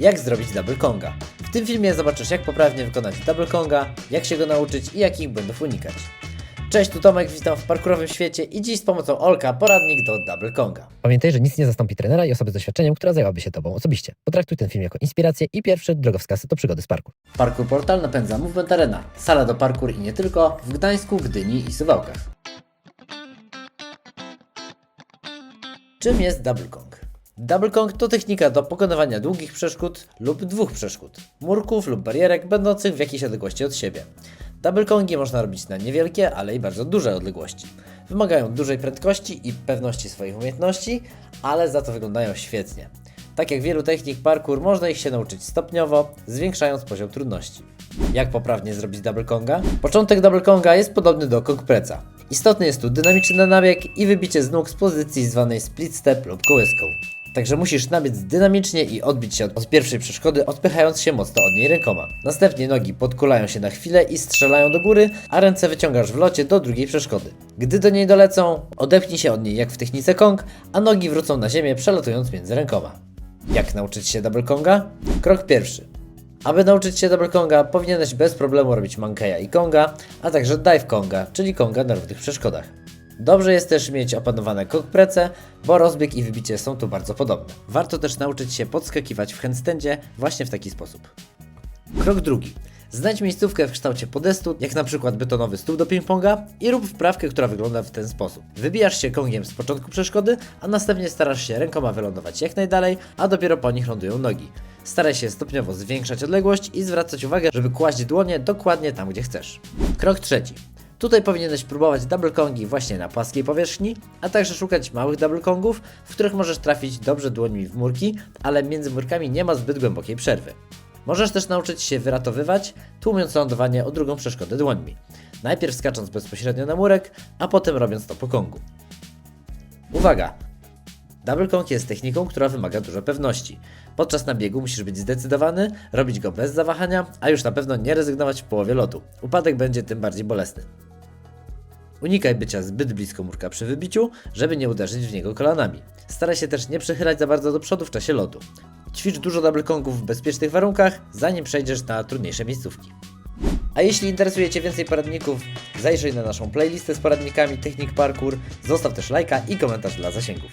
jak zrobić double konga. W tym filmie zobaczysz jak poprawnie wykonać double konga, jak się go nauczyć i jakich błędów unikać. Cześć, tu Tomek, witam w parkurowym świecie i dziś z pomocą Olka poradnik do double konga. Pamiętaj, że nic nie zastąpi trenera i osoby z doświadczeniem, która zajęłaby się Tobą osobiście. Potraktuj ten film jako inspirację i pierwszy drogowskaz do przygody z parkour. Parkour Portal napędza Movement Arena, sala do parkour i nie tylko, w Gdańsku, Gdyni i Suwałkach. Czym jest double kong? Double kong to technika do pokonywania długich przeszkód lub dwóch przeszkód, murków lub barierek będących w jakiejś odległości od siebie. Double kongi można robić na niewielkie, ale i bardzo duże odległości. Wymagają dużej prędkości i pewności swoich umiejętności, ale za to wyglądają świetnie. Tak jak wielu technik parkour, można ich się nauczyć stopniowo, zwiększając poziom trudności. Jak poprawnie zrobić double konga? Początek double konga jest podobny do kong preca. Istotny jest tu dynamiczny nabieg i wybicie z nóg z pozycji zwanej split step lub kołyską. Także musisz nabiec dynamicznie i odbić się od, pierwszej przeszkody, odpychając się mocno od niej rękoma. Następnie nogi podkulają się na chwilę i strzelają do góry, a ręce wyciągasz w locie do drugiej przeszkody. Gdy do niej dolecą, odepnij się od niej jak w technice kong, a nogi wrócą na ziemię przelatując między rękoma. Jak nauczyć się double konga? Krok pierwszy. Aby nauczyć się double konga, powinieneś bez problemu robić mankeya i konga, a także dive konga, czyli konga na równych przeszkodach. Dobrze jest też mieć opanowane kokprece, bo rozbieg i wybicie są tu bardzo podobne. Warto też nauczyć się podskakiwać w handstandzie właśnie w taki sposób. Krok drugi. Znajdź miejscówkę w kształcie podestu, jak na przykład betonowy stół do ping-ponga i rób wprawkę, która wygląda w ten sposób. Wybijasz się kongiem z początku przeszkody, a następnie starasz się rękoma wylądować jak najdalej, a dopiero po nich lądują nogi. Staraj się stopniowo zwiększać odległość i zwracać uwagę, żeby kłaść dłonie dokładnie tam, gdzie chcesz. Krok trzeci. Tutaj powinieneś próbować double kongi właśnie na płaskiej powierzchni, a także szukać małych double kongów, w których możesz trafić dobrze dłońmi w murki, ale między murkami nie ma zbyt głębokiej przerwy. Możesz też nauczyć się wyratowywać, tłumiąc lądowanie o drugą przeszkodę dłońmi. Najpierw skacząc bezpośrednio na murek, a potem robiąc to po kongu. Uwaga! Double kong jest techniką, która wymaga dużo pewności. Podczas nabiegu musisz być zdecydowany, robić go bez zawahania, a już na pewno nie rezygnować w połowie lotu. Upadek będzie tym bardziej bolesny. Unikaj bycia zbyt blisko murka przy wybiciu, żeby nie uderzyć w niego kolanami. Staraj się też nie przechylać za bardzo do przodu w czasie lotu. Ćwicz dużo double kongów w bezpiecznych warunkach, zanim przejdziesz na trudniejsze miejscówki. A jeśli interesuje Cię więcej poradników, zajrzyj na naszą playlistę z poradnikami technik parkour, zostaw też lajka i komentarz dla zasięgów.